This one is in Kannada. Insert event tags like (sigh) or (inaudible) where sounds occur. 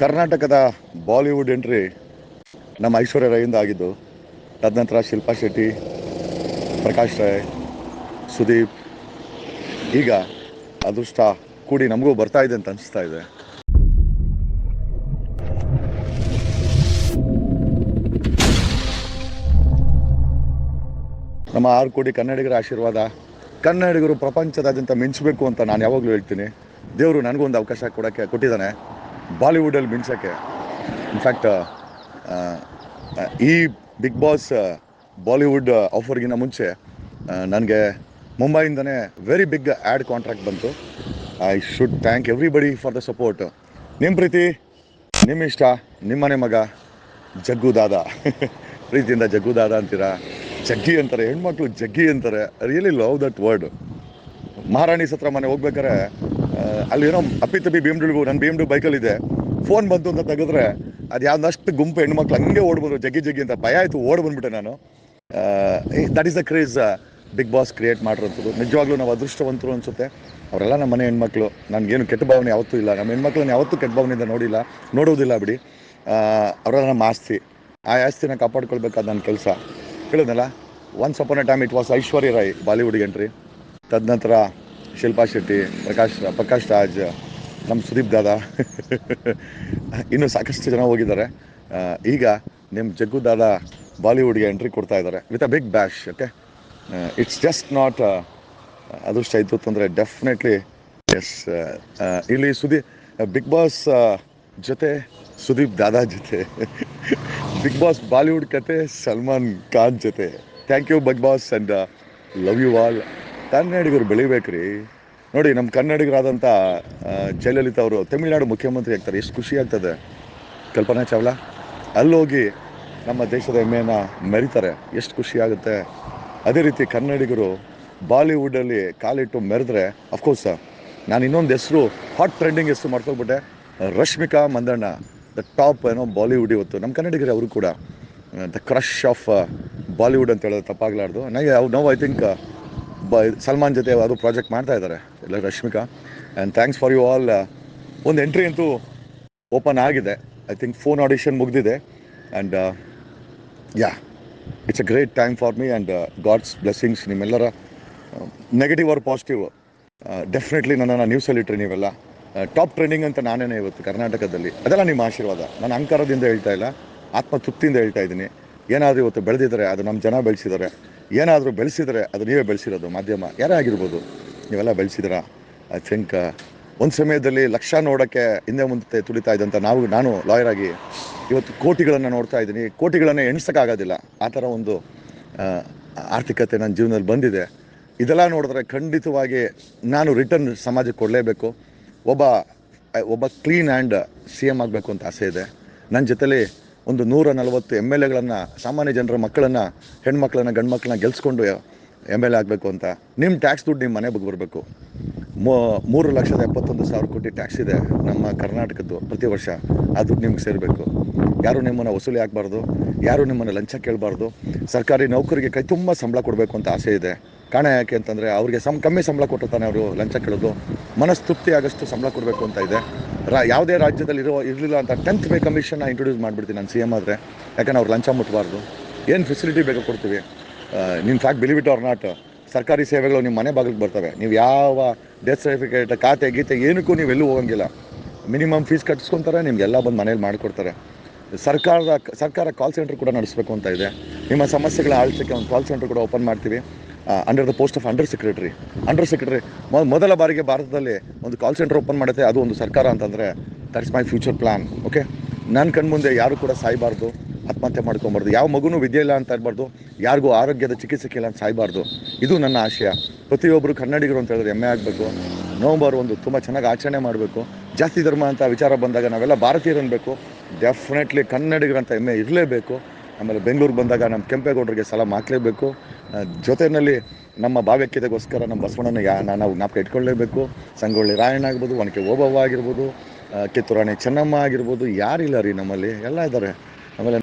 ಕರ್ನಾಟಕದ ಬಾಲಿವುಡ್ ಎಂಟ್ರಿ ನಮ್ಮ ಐಶ್ವರ್ಯ ರೈಯಿಂದ ಆಗಿದ್ದು, ತದನಂತರ ಶಿಲ್ಪಾ ಶೆಟ್ಟಿ, ಪ್ರಕಾಶ್ ರಾಯ್, ಸುದೀಪ್. ಈಗ ಅದೃಷ್ಟ ಕೂಡಿ ನಮಗೂ ಬರ್ತಾ ಇದೆ ಅಂತ ಅನಿಸ್ತಾ ಇದೆ. ನಮ್ಮ ಆರು ಕೋಟಿ ಕನ್ನಡಿಗರ ಆಶೀರ್ವಾದ, ಕನ್ನಡಿಗರು ಪ್ರಪಂಚದಾದ್ಯಂತ ಮಿಂಚಬೇಕು ಅಂತ ನಾನು ಯಾವಾಗಲೂ ಹೇಳ್ತೀನಿ. ದೇವರು ನನಗೂ ಒಂದು ಅವಕಾಶ ಕೊಡೋಕ್ಕೆ ಕೊಟ್ಟಿದ್ದಾನೆ. ಬಾಲಿವುಡಲ್ಲಿ ಮಿಂಚೋಕ್ಕೆ. ಇನ್ಫ್ಯಾಕ್ಟ್ ಈ ಬಿಗ್ ಬಾಸ್ ಬಾಲಿವುಡ್ ಆಫರ್ಗಿಂತ ಮುಂಚೆ ನನಗೆ ಮುಂಬೈಯಿಂದನೇ ವೆರಿ ಬಿಗ್ ಆ್ಯಡ್ ಕಾಂಟ್ರಾಕ್ಟ್ ಬಂತು. I should thank everybody for the support ನಿಮ್ಮ ಪ್ರೀತಿ ನಿಮ್ಮ ಇಷ್ಟ ನಿಮ್ಮನೆ ಮಗ, ಜಗ್ಗು ದಾದ. (laughs) ಪ್ರೀತಿಯಿಂದ ಜಗ್ಗು ದಾದ ಅಂತೀರಾ? ಜಗ್ಗಿ ಅಂತಾರೆ, ಹೆಣ್ಮಕ್ಳು ಜಗ್ಗಿ ಅಂತಾರೆ. ರಿಯಲಿ ಲವ್ ದಟ್ ವರ್ಡ್ ಮಹಾರಾಣಿ ಸತ್ರ ಮನೆ ಹೋಗ್ಬೇಕಾರೆ ಆ, ಅಪ್ಪಿ ತಪ್ಪಿ ಬಿ ಎಂ ಡಬ್ಲ್ಯೂ ನನ್ನ ಬಿ ಎಂ ಡಬ್ಲ್ಯೂ ಬೈಕಲ್ಲಿದೆ ಫೋನ್ ಬಂತು ಅಂತ ತೆಗೆದ್ರೆ ಅದು ಯಾವ್ದಷ್ಟು ಗುಂಪು ಹೆಣ್ಮಕ್ಳು ಹಂಗೆ ಓಡ್ಬೋದು ಜಗ್ಗಿ ಜಗ್ಗಿ ಅಂತ ಭಯ ಆಯಿತು ಓಡ್ ಬಂದ್ಬಿಟ್ಟೆ ನಾನು. That is the craze big boss create ಮಾಡಿರೋಂಥದ್ದು. ನಿಜವಾಗ್ಲೂ ನಾವು ಅದೃಷ್ಟವಂತರು ಅನಿಸುತ್ತೆ. ಅವರೆಲ್ಲ ನಮ್ಮ ಮನೆ ಹೆಣ್ಮಕ್ಳು ನನಗೇನು ಕೆಟ್ಟ ಭಾವನೆ ಯಾವತ್ತೂ ಇಲ್ಲ. ನಮ್ಮ ಹೆಣ್ಮಕ್ಳನ್ನ ಯಾವತ್ತೂ ಕೆಟ್ಟ ಭಾವನೆಯಿಂದ ನೋಡಿಲ್ಲ ನೋಡೋದಿಲ್ಲ ಬಿಡಿ. ಅವರೆಲ್ಲ ನಮ್ಮ ಆಸ್ತಿ. ಆ ಆಸ್ತಿನ ಕಾಪಾಡ್ಕೊಳ್ಬೇಕಾದ ನನ್ನ ಕೆಲಸ. ಹೇಳಿದ್ನಲ್ಲ once upon a time it was Aishwarya Rai Bollywood entry ತದನಂತರ ಶಿಲ್ಪಾ ಶೆಟ್ಟಿ, ಪ್ರಕಾಶ್ ಪ್ರಕಾಶ್ ರಾಜ್ ನಮ್ಮ ಸುದೀಪ್ ದಾದಾ. ಇನ್ನೂ ಸಾಕಷ್ಟು ಜನ ಹೋಗಿದ್ದಾರೆ. ಈಗ ನಿಮ್ಮ ಜಗ್ಗು ದಾದಾ ಬಾಲಿವುಡ್ಗೆ ಎಂಟ್ರಿ ಕೊಡ್ತಾ ಇದ್ದಾರೆ. With a big bash okay it's just not ಅದೃಷ್ಟ ಇತ್ತು ಅಂತಂದರೆ ಡೆಫಿನೆಟ್ಲಿ ಎಸ್ ಇಲ್ಲಿ ಸುದೀಪ್ ಬಿಗ್ ಬಾಸ್ ಜೊತೆ ಸುದೀಪ್ ದಾದಾ ಜೊತೆ. ಬಿಗ್ ಬಾಸ್ ಬಾಲಿವುಡ್ ಕತೆ, ಸಲ್ಮಾನ್ ಖಾನ್ ಜೊತೆ. Thank you big boss and love you all ಕನ್ನಡಿಗರು ಬೆಳಿಬೇಕ್ರಿ. ನೋಡಿ ನಮ್ಮ ಕನ್ನಡಿಗರಾದಂಥ ಜಯಲಲಿತಾ ಅವರು, ತಮಿಳ್ನಾಡು ಮುಖ್ಯಮಂತ್ರಿ ಆಗ್ತಾರೆ. ಎಷ್ಟು ಖುಷಿ ಆಗ್ತದೆ. ಕಲ್ಪನಾ ಚಾವ್ಲಾ, ಅಲ್ಲೋಗಿ ನಮ್ಮ ದೇಶದ ಹೆಮ್ಮೆಯನ್ನು ಮೆರಿತಾರೆ. ಎಷ್ಟು ಖುಷಿ ಆಗುತ್ತೆ. ಅದೇ ರೀತಿ ಕನ್ನಡಿಗರು ಬಾಲಿವುಡಲ್ಲಿ ಕಾಲಿಟ್ಟು ಮೆರೆದ್ರೆ ಅಫ್ಕೋರ್ಸ್ ನಾನು ಇನ್ನೊಂದು ಹೆಸರು ಹಾಟ್ ಟ್ರೆಂಡಿಂಗ್ ಹೆಸರು ಮಾಡ್ಕೊಬಿಟ್ಟೆ ರಶ್ಮಿಕಾ ಮಂದಣ್ಣ ದ ಟಾಪ್ ಏನೋ, ಬಾಲಿವುಡ್ ಇವತ್ತು. ನಮ್ಮ ಕನ್ನಡಿಗರು ಅವರು ಕೂಡ. ದ ಕ್ರಶ್ ಆಫ್, ಬಾಲಿವುಡ್ ಅಂತ ಹೇಳೋದು ತಪ್ಪಾಗಲಾರ್ದು. ನನಗೆ ನೋ ಐ ಥಿಂಕ್ ಬ ಸಲ್ಮಾನ್ ಜೊತೆ ಅದು ಪ್ರಾಜೆಕ್ಟ್ ಮಾಡ್ತಾ ಇದ್ದಾರೆ, ಎಲ್ಲ Rashmika. And thanks for you all ಒಂದು ಎಂಟ್ರಿ ಅಂತೂ ಓಪನ್ ಆಗಿದೆ. ಐ ಥಿಂಕ್ ಫೋನ್ ಆಡಿಷನ್ ಮುಗಿದಿದೆ. And yeah it's a great time for me and God's blessings ನಿಮ್ಮೆಲ್ಲರ ನೆಗೆಟಿವ್ ಆರ್ ಪಾಸಿಟಿವ್ ಡೆಫಿನೆಟ್ಲಿ ನನ್ನನ್ನು ನ್ಯೂಸಲ್ಲಿ ಇಟ್ಟರೆ ನೀವೆಲ್ಲ. ಟಾಪ್ ಟ್ರೆಂಡಿಂಗ್ ಅಂತ ನಾನೇ ಇವತ್ತು ಕರ್ನಾಟಕದಲ್ಲಿ. ಅದೆಲ್ಲ ನಿಮ್ಮ ಆಶೀರ್ವಾದ. ನಾನು ಅಂಕಾರದಿಂದ ಹೇಳ್ತಾ ಇಲ್ಲ ಆತ್ಮ ತೃಪ್ತಿಯಿಂದ ಹೇಳ್ತಾ ಇದ್ದೀನಿ. ಏನಾದರೂ ಇವತ್ತು ಬೆಳೆದಿದ್ದಾರೆ ಅದು ನಮ್ಮ ಜನ ಬೆಳೆಸಿದ್ದಾರೆ ಏನಾದರೂ ಬೆಳೆಸಿದರೆ ಅದು ನೀವೇ ಬೆಳೆಸಿರೋದು ಮಾಧ್ಯಮ. ಯಾರೇ ಆಗಿರ್ಬೋದು, ನೀವೆಲ್ಲ ಬೆಳೆಸಿದ್ರ ಐ ಥಿಂಕ್ ಒಂದು ಸಮಯದಲ್ಲಿ ಲಕ್ಷ ನೋಡೋಕ್ಕೆ ಹಿಂದೆ ಮುಂದೆ ತುಳಿತಾ ಇದ್ದಂಥ ನಾವು, ನಾನು ಲಾಯರ್ ಆಗಿ ಇವತ್ತು ಕೋಟಿಗಳನ್ನು ನೋಡ್ತಾ ಇದ್ದೀನಿ. ಕೋಟಿಗಳನ್ನು ಎಣಿಸೋಕ್ಕಾಗೋದಿಲ್ಲ. ಆ ಥರ ಒಂದು ಆರ್ಥಿಕತೆ ನನ್ನ ಜೀವನದಲ್ಲಿ ಬಂದಿದೆ. ಇದೆಲ್ಲ ನೋಡಿದ್ರೆ ಖಂಡಿತವಾಗಿ ನಾನು ರಿಟರ್ನ್ ಸಮಾಜಕ್ಕೆ ಕೊಡಲೇಬೇಕು. ಒಬ್ಬ ಒಬ್ಬ ಕ್ಲೀನ್ ಆ್ಯಂಡ್ ಸಿ ಎಂ ಆಗಬೇಕು ಅಂತ ಆಸೆ ಇದೆ. ನನ್ನ ಜೊತೆಲಿ ಒಂದು ನೂರ ನಲವತ್ತು ಎಂ ಎಲ್ ಎಗಳನ್ನು, ಸಾಮಾನ್ಯ ಜನರ ಮಕ್ಕಳನ್ನು, ಹೆಣ್ಮಕ್ಳನ್ನ ಗಂಡು ಮಕ್ಕಳನ್ನ ಗೆಲ್ಸ್ಕೊಂಡು ಎಂ ಎಲ್ ಎ ಆಗಬೇಕು ಅಂತ. ನಿಮ್ಮ ಟ್ಯಾಕ್ಸ್ ದುಡ್ಡು ನಿಮ್ಮ ಮನೆ ಬಗ್ಗೆ ಬರಬೇಕು. ಮೂರು ಲಕ್ಷದ ಎಪ್ಪತ್ತೊಂದು ಸಾವಿರ ಕೋಟಿ ಟ್ಯಾಕ್ಸ್ ಇದೆ ನಮ್ಮ ಕರ್ನಾಟಕದ್ದು ಪ್ರತಿ ವರ್ಷ. ಆ ದುಡ್ಡು ನಿಮ್ಗೆ ಸೇರಬೇಕು. ಯಾರು ನಿಮ್ಮನ್ನು ವಸೂಲಿ ಆಗಬಾರ್ದು, ಯಾರು ನಿಮ್ಮನ್ನು ಲಂಚ ಕೇಳಬಾರ್ದು, ಸರ್ಕಾರಿ ನೌಕರಿಗೆ ಕೈ ತುಂಬ ಸಂಬಳ ಕೊಡಬೇಕು ಅಂತ ಆಸೆ ಇದೆ. ಕಾರಣ ಯಾಕೆ ಅಂತಂದರೆ ಅವ್ರಿಗೆ ಸಮ್ ಕಮ್ಮಿ ಸಂಬಳ ಕೊಟ್ಟು ತಾನೆ ಅವರು ಲಂಚ ಕೇಳೋದು. ಮನಸ್ತೃಪ್ತಿ ಆಗಷ್ಟು ಸಂಬಳ ಕೊಡಬೇಕು ಅಂತ ಇದೆ. ರಾ, ಯಾವುದೇ ರಾಜ್ಯದಲ್ಲಿ ಇರೋ, ಇರಲಿಲ್ಲ ಅಂತ ಟೆಂತ್ ಪೇ ಕಮಿಷನ್ನ ಇಂಟ್ರೊಡ್ಯೂಸ್ ಮಾಡಿಬಿಡ್ತೀನಿ ನಾನು ಸಿ ಎಂ ಆದರೆ. ಯಾಕಂದ್ರೆ ಅವ್ರು ಲಂಚ ಮುಟ್ಟಬಾರ್ದು ಏನು ಫೆಸಿಲಿಟಿ ಬೇಕು ಕೊಡ್ತೀವಿ? ನಿಮ್ಮ ಫ್ಯಾಕ್ಟ್ ಬಿಲಿಬಿಟ್ ಅವ್ರ ನಾಟ್ ಸರ್ಕಾರಿ ಸೇವೆಗಳು ನಿಮ್ಮ ಮನೆ ಬಾಗಿಲಿಗೆ ಬರ್ತವೆ. ನೀವು ಯಾವ ಡೆತ್ ಸರ್ಟಿಫಿಕೇಟ್ ಖಾತೆ, ಗೀತೆ ಏನಕ್ಕೂ ನೀವು ಎಲ್ಲೂ ಹೋಗಂಗಿಲ್ಲ. ಮಿನಿಮಮ್ ಫೀಸ್ ಕಟ್ಸ್ಕೊತಾರೆ ನಿಮಗೆಲ್ಲ ಬಂದು ಮನೇಲಿ ಮಾಡಿಕೊಡ್ತಾರೆ. ಸರ್ಕಾರದ, ಸರ್ಕಾರ ಕಾಲ್ ಸೆಂಟರ್ ಕೂಡ ನಡೆಸಬೇಕು ಅಂತ ಇದೆ. ನಿಮ್ಮ ಸಮಸ್ಯೆಗಳ ಆಳ್ಸಕ್ಕೆ ಒಂದು ಕಾಲ್ ಸೆಂಟರ್ ಕೂಡ ಓಪನ್ ಮಾಡ್ತೀವಿ. Under the post of under secretary under secretary ಮೊದಲ ಬಾರಿಗೆ ಭಾರತದಲ್ಲಿ ಒಂದು ಕಾಲ್ ಸೆಂಟರ್ ಓಪನ್ ಮಾಡುತ್ತೆ, ಅದು ಒಂದು ಸರ್ಕಾರ ಅಂತಂದರೆ that is my future plan okay ನನ್ನ ಕಣ್ಮುಂದೆ ಯಾರು ಕೂಡ ಸಾಯಬಾರ್ದು, ಆತ್ಮಹತ್ಯೆ ಮಾಡ್ಕೊಬಾರ್ದು, ಯಾವ ಮಗುನೂ ವಿದ್ಯೆ ಇಲ್ಲ ಅಂತ ಇರಬಾರ್ದು ಯಾರಿಗೂ ಆರೋಗ್ಯದ ಚಿಕಿತ್ಸೆ ಇಲ್ಲ ಅಂತ ಸಾಯಬಾರ್ದು, ಇದು ನನ್ನ ಆಶಯ. ಪ್ರತಿಯೊಬ್ಬರು ಕನ್ನಡಿಗರು ಅಂತ ಹೇಳಿದ್ರೆ ಹೆಮ್ಮೆ ಆಗಬೇಕು. ನವಂಬರ್ ಒಂದು ತುಂಬ ಚೆನ್ನಾಗಿ ಆಚರಣೆ ಮಾಡಬೇಕು. ಜಾತಿ ಧರ್ಮ ಅಂತ ವಿಚಾರ ಬಂದಾಗ ನಾವೆಲ್ಲ ಭಾರತೀಯರು ಅನ್ಬೇಕು ಡೆಫಿನೆಟ್ಲಿ ಕನ್ನಡಿಗರಂತ ಹೆಮ್ಮೆ ಇರಲೇಬೇಕು. ಆಮೇಲೆ ಬೆಂಗಳೂರಿಗೆ ಬಂದಾಗ ನಮ್ಮ ಕೆಂಪೇಗೌಡರಿಗೆ ಸಲಾಮ್ ಹಾಕಲೇಬೇಕು. ಜೊತೆಯಲ್ಲಿ ನಮ್ಮ ಭಾವ್ಯಕ್ಯತೆಗೋಸ್ಕರ ನಮ್ಮ ಬಸವಣ್ಣನ ಯಾ ನಾವು ಜ್ಞಾಪಕ ಇಟ್ಕೊಳ್ಳೇಬೇಕು. ಸಂಗೊಳ್ಳಿ ರಾಯಣ್ಣ ಆಗ್ಬೋದು ಒನಕೆ ಓಬವ್ವ ಆಗಿರ್ಬೋದು ಕಿತ್ತೂರಾಣಿ ಚೆನ್ನಮ್ಮ ಆಗಿರ್ಬೋದು, ಯಾರಿಲ್ಲ ರೀ ನಮ್ಮಲ್ಲಿ. ಎಲ್ಲ ಇದ್ದಾರೆ. ಆಮೇಲೆ